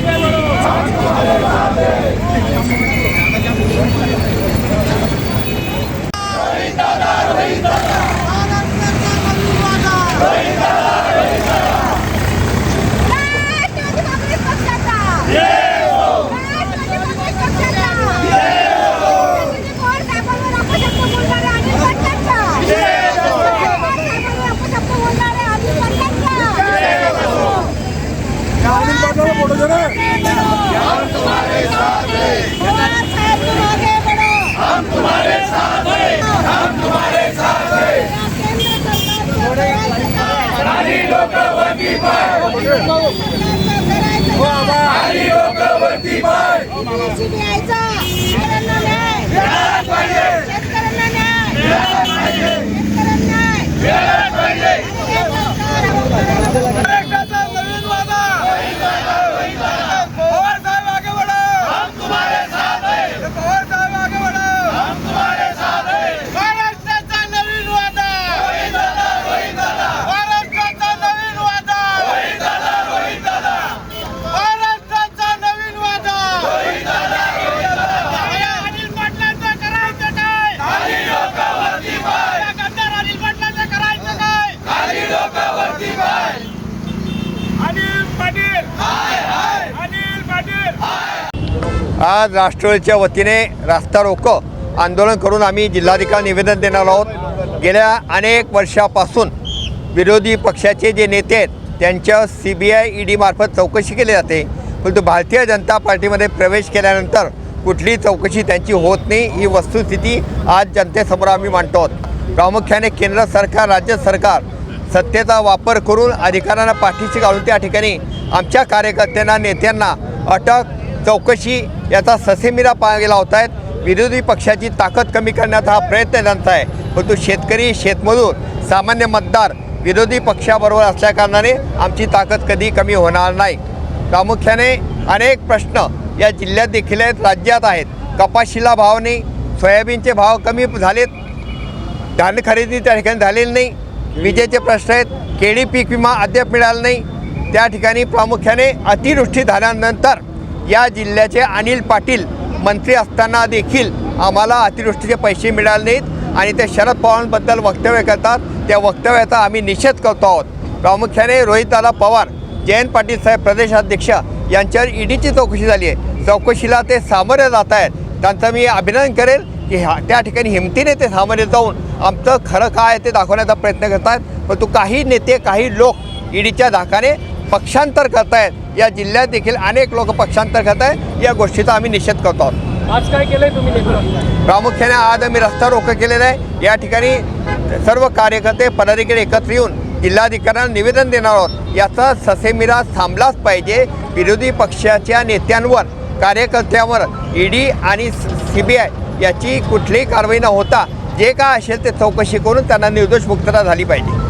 Thank you. सीबीआयचा आज राष्ट्रवादीच्या वतीने रास्ता रोको आंदोलन करून आम्ही जिल्हाधिकारी निवेदन देणार आहोत. गेल्या अनेक वर्षापासून विरोधी पक्षाचे जे नेते आहेत त्यांच्या सी बी आय ई डीमार्फत चौकशी केली जाते. परंतु भारतीय जनता पार्टीमध्ये प्रवेश केल्यानंतर कुठली चौकशी त्यांची होत नाही. ही वस्तुस्थिती आज जनतेसमोर आम्ही मांडतो आहोत. प्रामुख्याने केंद्र सरकार राज्य सरकार सत्तेचा वापर करून अधिकाऱ्यांना पाठीशी घालून त्या ठिकाणी आमच्या कार्यकर्त्यांना नेत्यांना अटक चौकशी याचा ससेमिरा पाहायला होत आहेत विरोधी पक्षाची ताकद कमी करण्याचा हा प्रयत्न त्यांचा आहे. परंतु शेतकरी शेतमजूर सामान्य मतदार विरोधी पक्षाबरोबर असल्याकारणाने आमची ताकद कधी कमी होणार नाही. प्रामुख्याने अनेक प्रश्न या जिल्ह्यात देखील आहेत राज्यात आहेत. कपाशीला भाव नाही सोयाबीनचे भाव कमी झालेत. धान्य खरेदी त्या ठिकाणी झालेली नाही. विजेचे प्रश्न आहेत. केळी पीक विमा अद्याप मिळाला नाही. त्या ठिकाणी प्रामुख्याने अतिवृष्टी झाल्यानंतर या जिल्ह्याचे अनिल पाटील मंत्री असताना देखील आम्हाला अतिवृष्टीचे पैसे मिळाले नाहीत आणि ते शरद पवारांबद्दल वक्तव्य करतात. त्या वक्तव्याचा आम्ही निषेध करतो आहोत. प्रामुख्याने रोहिताला पवार जयंत पाटील साहेब प्रदेशाध्यक्ष यांच्यावर ईडीची चौकशी झाली आहे. चौकशीला ते सामोरे जात आहेत. त्यांचं मी अभिनंदन करेल की ह्या त्या ठिकाणी हिमतीने ते सामोरे जाऊन आमचं खरं काय आहे ते दाखवण्याचा प्रयत्न करत आहेत परंतु काही नेते काही लोक ईडीच्या धाकाने पक्षांतर करतायत. या जिल्ह्यात देखील अनेक लोक पक्षांतर करत आहेत या गोष्टीचा आम्ही निषेध करतो. आहोत आज काय केलंय तुम्ही प्रामुख्याने आज आम्ही रस्ता रोको केलेला आहे. या ठिकाणी सर्व कार्यकर्ते पदाधिकारी एकत्र येऊन जिल्हाधिकाऱ्यांना निवेदन देणार आहोत. याचा ससेमिरा थांबलाच पाहिजे. विरोधी पक्षाच्या नेत्यांवर कार्यकर्त्यांवर ईडी आणि सी बी आय याची कुठलीही कारवाई न होता जे काय असेल ते चौकशी करून त्यांना निर्दोष मुक्तता झाली पाहिजे.